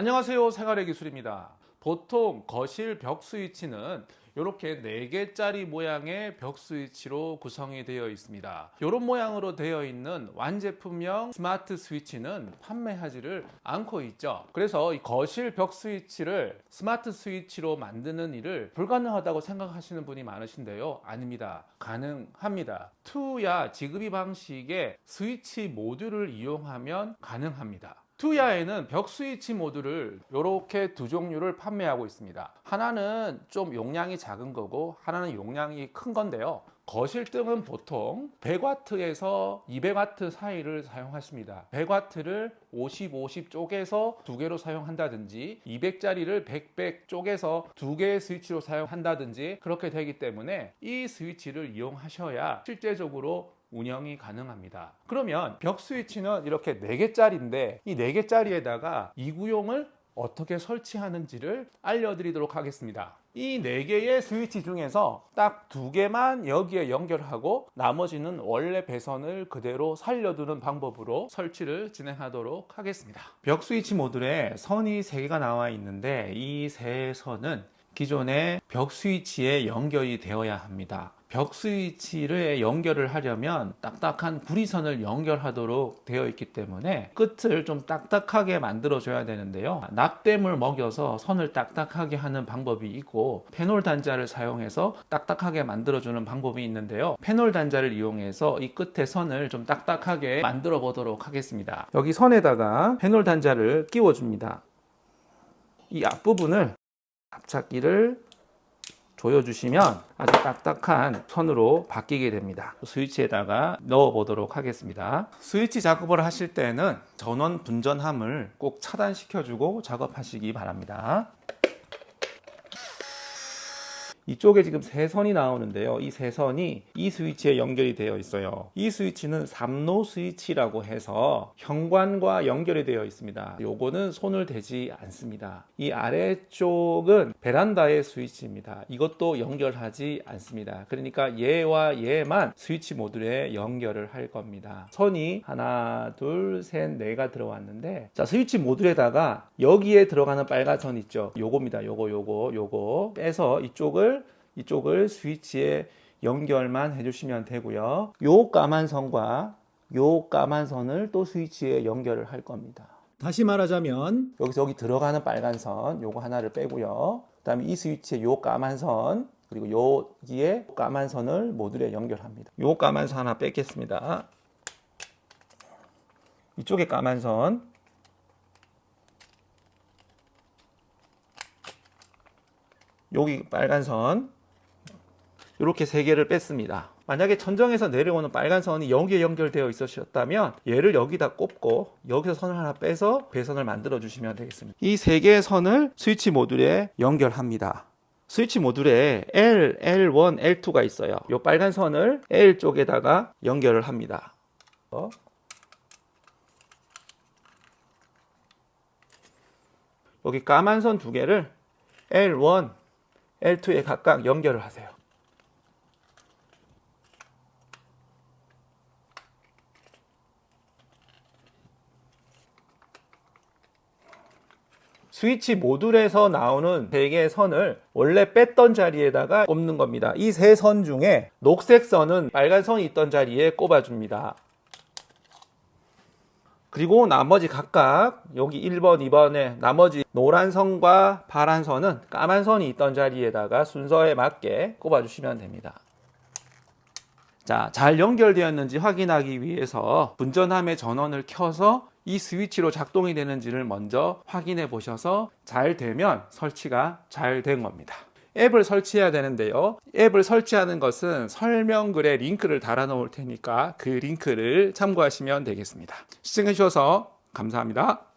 안녕하세요 생활의 기술입니다. 보통 거실 벽 스위치는 이렇게 4개짜리 모양의 벽 스위치로 구성이 되어 있습니다. 이런 모양으로 되어 있는 완제품형 스마트 스위치는 판매하지를 않고 있죠. 그래서 이 거실 벽 스위치를 스마트 스위치로 만드는 일을 불가능하다고 생각하시는 분이 많으신데요. 아닙니다. 가능합니다. 투야 지급이 방식의 스위치 모듈을 이용하면 가능합니다 투야에는 벽 스위치 모듈을 이렇게 두 종류를 판매하고 있습니다. 하나는 좀 용량이 작은 거고 하나는 용량이 큰 건데요. 거실 등은 보통 100W에서 200W 사이를 사용하십니다. 100W를 50, 50 쪼개서 두 개로 사용한다든지 200짜리를 100, 100 쪼개서 두 개의 스위치로 사용한다든지 그렇게 되기 때문에 이 스위치를 이용하셔야 실제적으로 운영이 가능합니다. 그러면 벽 스위치는 이렇게 4개짜리인데 이 4개짜리에다가 이 구용을 어떻게 설치하는지를 알려드리도록 하겠습니다. 이 4개의 스위치 중에서 딱두 개만 여기에 연결하고 나머지는 원래 배선을 그대로 살려두는 방법으로 설치를 진행하도록 하겠습니다. 벽 스위치 모듈에 선이 3개가 나와 있는데 이세 선은 기존의 벽 스위치에 연결이 되어야 합니다 벽 스위치를 연결을 하려면 딱딱한 구리선을 연결하도록 되어 있기 때문에 끝을 좀 딱딱하게 만들어 줘야 되는데요. 납땜을 먹여서 선을 딱딱하게 하는 방법이 있고 페놀 단자를 사용해서 딱딱하게 만들어 주는 방법이 있는데요. 페놀 단자를 이용해서 이 끝에 선을 좀 딱딱하게 만들어 보도록 하겠습니다. 여기 선에다가 페놀 단자를 끼워 줍니다. 이 앞부분을 앞찾기를 조여주시면 아주 딱딱한 선으로 바뀌게 됩니다. 스위치에다가 넣어 보도록 하겠습니다. 스위치 작업을 하실 때는 전원 분전함을 꼭 차단시켜 주고 작업하시기 바랍니다 이쪽에 지금 세 선이 나오는데요. 이 세 선이 이 스위치에 연결이 되어 있어요. 이 스위치는 3로 스위치라고 해서 현관과 연결이 되어 있습니다. 요거는 손을 대지 않습니다. 이 아래쪽은 베란다의 스위치입니다. 이것도 연결하지 않습니다. 그러니까 얘와 얘만 스위치 모듈에 연결을 할 겁니다. 선이 하나 둘 셋 네가 들어왔는데 자 스위치 모듈에다가 여기에 들어가는 빨간 선 있죠? 요겁니다. 요거 요거 요거. 빼서 이쪽을 이쪽을 스위치에 연결만 해주시면 되고요. 요 까만 선과 요 까만 선을 또 스위치에 연결을 할 겁니다. 다시 말하자면 여기서 여기 들어가는 빨간 선 요거 하나를 빼고요. 그 다음에 이 스위치에 요 까만 선 그리고 여기에 까만 선을 모듈에 연결합니다. 요 까만 선 하나 뺏겠습니다. 이쪽에 까만 선 여기 빨간 선 이렇게 세 개를 뺐습니다. 만약에 천정에서 내려오는 빨간 선이 여기에 연결되어 있으셨다면 얘를 여기다 꼽고 여기서 선을 하나 빼서 배선을 만들어 주시면 되겠습니다. 이 세 개의 선을 스위치 모듈에 연결합니다. 스위치 모듈에 L, L1, L2가 있어요. 이 빨간 선을 L 쪽에다가 연결을 합니다. 여기 까만 선 두 개를 L1, L2에 각각 연결을 하세요. 스위치 모듈에서 나오는 3개의 선을 원래 뺐던 자리에다가 꼽는 겁니다. 이 세 선 중에 녹색 선은 빨간 선이 있던 자리에 꼽아줍니다. 그리고 나머지 각각 여기 1번, 2번에 나머지 노란 선과 파란 선은 까만 선이 있던 자리에다가 순서에 맞게 꼽아주시면 됩니다. 자, 잘 연결되었는지 확인하기 위해서 분전함의 전원을 켜서 이 스위치로 작동이 되는지를 먼저 확인해 보셔서 잘 되면 설치가 잘 된 겁니다. 앱을 설치해야 되는데요. 앱을 설치하는 것은 설명글에 링크를 달아 놓을 테니까 그 링크를 참고하시면 되겠습니다. 시청해 주셔서 감사합니다.